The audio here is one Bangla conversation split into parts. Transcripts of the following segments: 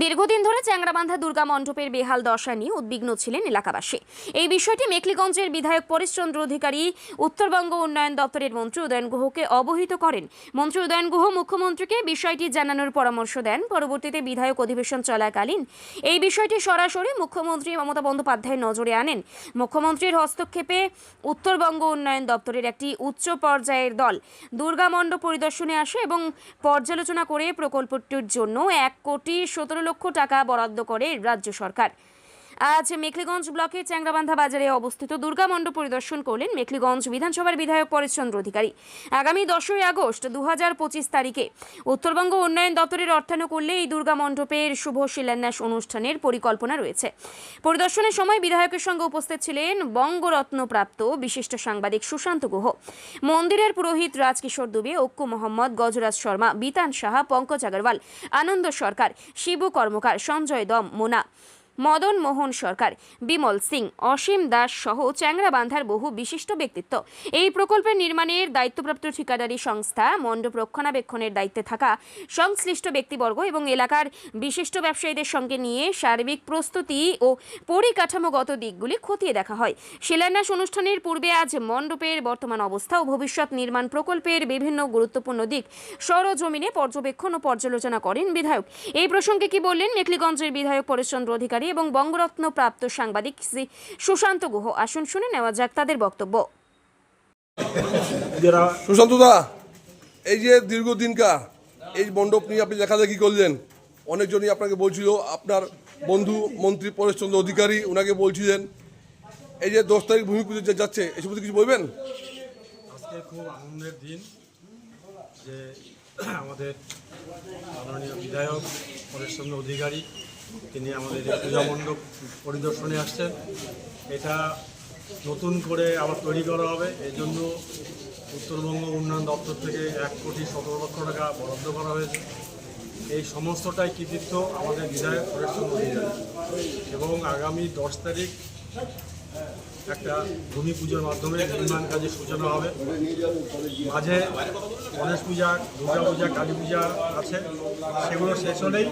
দীর্ঘদিন ধরে চ্যাংরাবান্ধা দুর্গা মণ্ডপের বেহাল দশা নিয়ে উদ্বিগ্ন ছিলেন এলাকাবাসী। এই বিষয়টি মেকলিগঞ্জের বিধায়ক পরেশচন্দ্র অধিকারী, উত্তরবঙ্গ উন্নয়ন দপ্তরের মন্ত্রী উদয়ন গুহকে অবহিত করেন। মন্ত্রী উদয়ন গুহ মুখ্যমন্ত্রীকে বিষয়টি জানানোর পরামর্শ দেন। পরবর্তীতে বিধায়ক অধিবেশন চলাকালীন এই বিষয়টি সরাসরি মুখ্যমন্ত্রী মমতা বন্দ্যোপাধ্যায়ের নজরে আনেন। মুখ্যমন্ত্রীর হস্তক্ষেপে উত্তরবঙ্গ উন্নয়ন দপ্তরের একটি উচ্চ পর্যায়ের দল দুর্গা মণ্ডপ পরিদর্শনে আসে এবং পর্যালোচনা করে প্রকল্পটির জন্য এক কোটি সতেরো লক্ষ টাকা বরাদ্দ করে রাজ্য সরকার। আজ মেখলিগঞ্জ ব্লকের চ্যাংরাবান্ধা বাজারে অবস্থিত দুর্গা মণ্ডপ পরিদর্শন করলেন মেখলিগঞ্জ বিধানসভার বিধায়ক পরেশচন্দ্র অধিকারী। আগামী দশই আগস্ট দু হাজার পঁচিশ তারিখে উত্তরবঙ্গ উন্নয়ন দপ্তরের অর্থানুকূল্যে এই দুর্গা মণ্ডপের শুভ শিলান্যাস অনুষ্ঠানের পরিকল্পনা রয়েছে। পরিদর্শনের সময় বিধায়কের সঙ্গে উপস্থিত ছিলেন বঙ্গরত্নপ্রাপ্ত বিশিষ্ট সাংবাদিক সুশান্ত গুহ। মন্দিরের পুরোহিত রাজকিশোর দুবে অক্কু মোহাম্মদ গজরাজ শর্মা, বিতান সাহা, পঙ্কজ আগরওয়াল, আনন্দ সরকার, শিবু কর্মকার, সঞ্জয় দম, মোনা। মদন মোহন সরকার, বিমল সিং, অসীম দাস সহ চ্যাংরাবান্ধার বহু বিশিষ্ট ব্যক্তিত্ব। এই প্রকল্পের নির্মাণের দায়িত্বপ্রাপ্ত ঠিকাদারি সংস্থা মণ্ডপ রক্ষণাবেক্ষণের দায়িত্বে থাকা সংশ্লিষ্ট ব্যক্তিবর্গ এবং এলাকার বিশিষ্ট ব্যবসায়ীদের সঙ্গে নিয়ে সার্বিক প্রস্তুতি ও পরিকাঠামোগত দিকগুলি খতিয়ে দেখা হয়। শিলান্যাস অনুষ্ঠানের পূর্বে আজ মণ্ডপের বর্তমান অবস্থা ও ভবিষ্যৎ নির্মাণ প্রকল্পের বিভিন্ন গুরুত্বপূর্ণ দিক সরজমিনে পর্যবেক্ষণ ও পর্যালোচনা করেন বিধায়ক। এই প্রসঙ্গে কি বললেন মেখলিগঞ্জের বিধায়ক পরেশচন্দ্র অধিকারী? এবং বঙ্গরত্ন প্রাপ্ত সাংবাদিক শ্রী সুশান্ত গুহ। আসুন শুনে নেওয়া যাক তাদের বক্তব্য। সুশান্ত দা এই যে দীর্ঘদিনকার এই মণ্ডপ নিয়ে আপনি লেখালেখি করলেন অনেকজনই আপনাকে বলছিল আপনার বন্ধু মন্ত্রী পরেশচন্দ্র অধিকারী ওনাকে বলছিলেন এই যে দশ তারিখ ভূমি পুজো যে যাচ্ছে এই সম্বন্ধে কিছু বলবেন? আজকে খুব আনন্দের দিন যে আমাদের মাননীয় বিধায়ক পরেশচন্দ্র অধিকারী তিনি আমাদের পূজা মণ্ডপ পরিদর্শনে আসছেন। এটা নতুন করে আবার তৈরি করা হবে। এই জন্য উত্তরবঙ্গ উন্নয়ন দপ্তর থেকে এক কোটি সতেরো লক্ষ টাকা বরাদ্দ করা হয়েছে। এই সমস্তটাই কৃতিত্ব আমাদের বিধায়ক পরেশচন্দ্র অধিকারী। এবং আগামী দশ তারিখ একটা ভূমি পুজোর মাধ্যমে নির্মাণ কাজের সূচনা হবে। মাঝে গণেশ পূজা, দুর্গা পূজা, কালী পূজা আছে। সেগুলো শেষ হলেই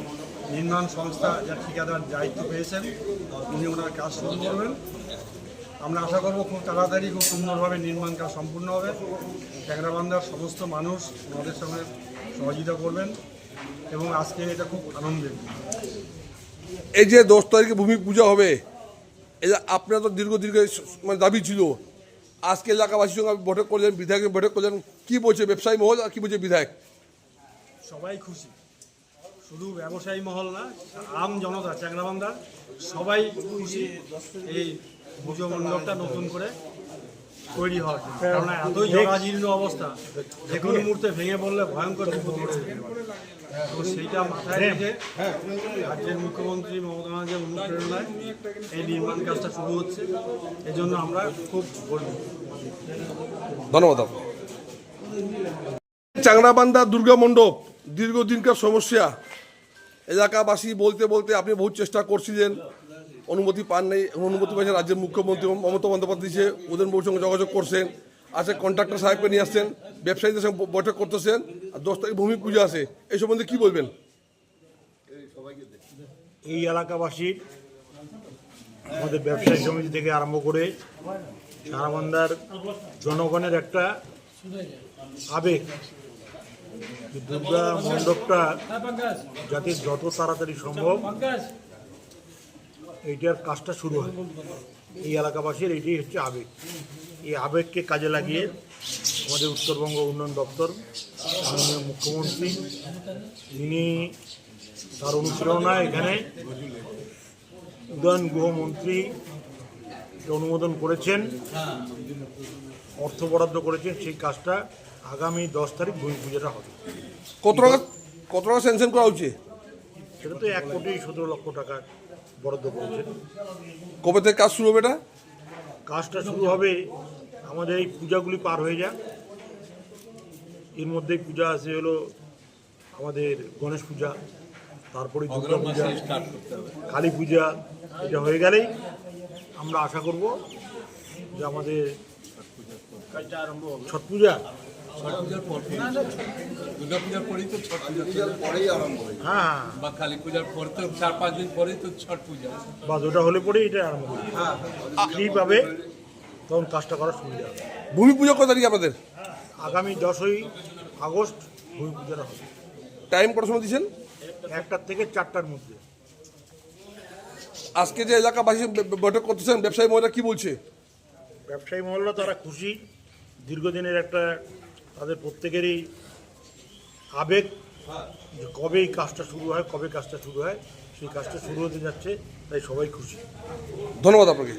নির্মাণ সংস্থা যা ঠিকাদার দায়িত্ব পেয়েছেন উনি ওনার কাজ শুরু করবেন। আমরা আশা করব খুব তাড়াতাড়ি খুব সুন্দরভাবে নির্মাণ কাজ সম্পূর্ণ হবে। ট্যাংরাবান্ধার সমস্ত মানুষ ওনাদের সঙ্গে সহযোগিতা করবেন এবং আজকে এটা খুব আনন্দের এই যে দশ তারিখে ভূমি পূজা হবে এই আপনার তো দীর্ঘ দীর্ঘ মানে দাবি ছিল। আজকে এলাকাবাসীর সঙ্গে বৈঠক করলেন বিধায়কের বৈঠক করলেন কি বলছে ব্যবসায়ী মহল আর কি বলছে বিধায়ক? সবাই খুশি। শুধু ব্যবসায়ী মহল না আম জনতা চ্যাংরাবান্ধা সবাই খুশি এই পুজো মণ্ডপটা নতুন করে তৈরি হয়। কেননা এতই জরাজীর্ণ অবস্থা যে কোনো মুহূর্তে ভেঙে পড়লে ভয়ঙ্কর বিপদ তো সেইটা মাথায় রেখে রাজ্যের মুখ্যমন্ত্রী মমতা ব্যানার্জির অনুপ্রেরণায় এই নির্মাণ কাজটা শুরু হচ্ছে। এজন্য আমরা খুব গর্বিত। ধন্যবাদ। চাংড়াবান্ধা দুর্গা মণ্ডপ দীর্ঘদিনকার সমস্যা। এলাকাবাসী বলতে বলতে আপনি বহু চেষ্টা করছিলেন। অনুমতি পান নেই, অনুমতি পাইছেন রাজ্যের মুখ্যমন্ত্রী মমতা বন্দ্যোপাধ্যায় দিয়েছে ওদের বউর সঙ্গে যোগাযোগ করছেন, আছে কন্ট্রাক্টর সাহেবকে নিয়ে আসছেন, ব্যবসায়ীদের সঙ্গে বৈঠক করতেছেন, আর দশ তারিখ ভূমি পুজো আছে, এই সম্বন্ধে কি বলবেন? এই এলাকাবাসীর আমাদের ব্যবসায়ী সমিতি থেকে আরম্ভ করে সারাবান্দার জনগণের একটা আবেগ যে দুর্গা মণ্ডপটা যাতে যত তাড়াতাড়ি সম্ভব এইটার কাজটা শুরু হয়। এই এলাকাবাসীর এইটাই হচ্ছে আবেগ। এই আবেগকে কাজে লাগিয়ে আমাদের উত্তরবঙ্গ উন্নয়ন দপ্তর, মাননীয় মুখ্যমন্ত্রী তিনি তার অনুপ্রেরণায় এখানে উদয়ন গুহমন্ত্রী অনুমোদন করেছেন। অর্থ বরাদ্দ করেছেন সেই কাজটা আগামী দশ তারিখ ভূমি পুজোটা হবে। কত টাকা কত টাকা স্যাংশন করা উচিত সেটা তো এক কোটি সতেরো লক্ষ টাকা বরাদ্দ করেছেন। কবে থেকে কাজ শুরু হবে এটা? কাজটা শুরু হবে আমাদের এই পূজাগুলি পার হয়ে যাক। এর মধ্যে পূজা আছে হলো আমাদের গণেশ পূজা তারপরে দুর্গা পূজা কালী পূজা এটা হয়ে গেলেই আমরা আশা করব যে আমাদের ছট পূজা ছট পূজার পর দুর্গা পূজার পরেই তো ছট পূজা পরেই আরম্ভ হয়। হ্যাঁ বা কালী পূজার পরে তো চার পাঁচ দিন পরেই তো ছট পূজা বাস ওটা হলে পরেই এটা আরম্ভ ফ্রি পাবে? তখন কাজটা করার সুবিধা হবে। ভূমি পুজো কত তারিখ আপনাদের? আগামী দশই আগস্ট ভূমি পূজাটা হবে। টাইম কত সময় দিচ্ছেন? একটার থেকে চারটার মধ্যে। আজকে যে এলাকাবাসী ব- ব- বৈঠক করতেছেন ব্যবসায়ী মহিলা কি বলছে? ব্যবসায়ী মহল্লা তারা খুশি। দীর্ঘদিনের একটা তাদের প্রত্যেকেরই আবেগ যে কবে এই কাজটা শুরু হয়, কবে কাজটা শুরু হয়, সেই কাজটা শুরু হতে যাচ্ছে, তাই সবাই খুশি। ধন্যবাদ আপনাকে।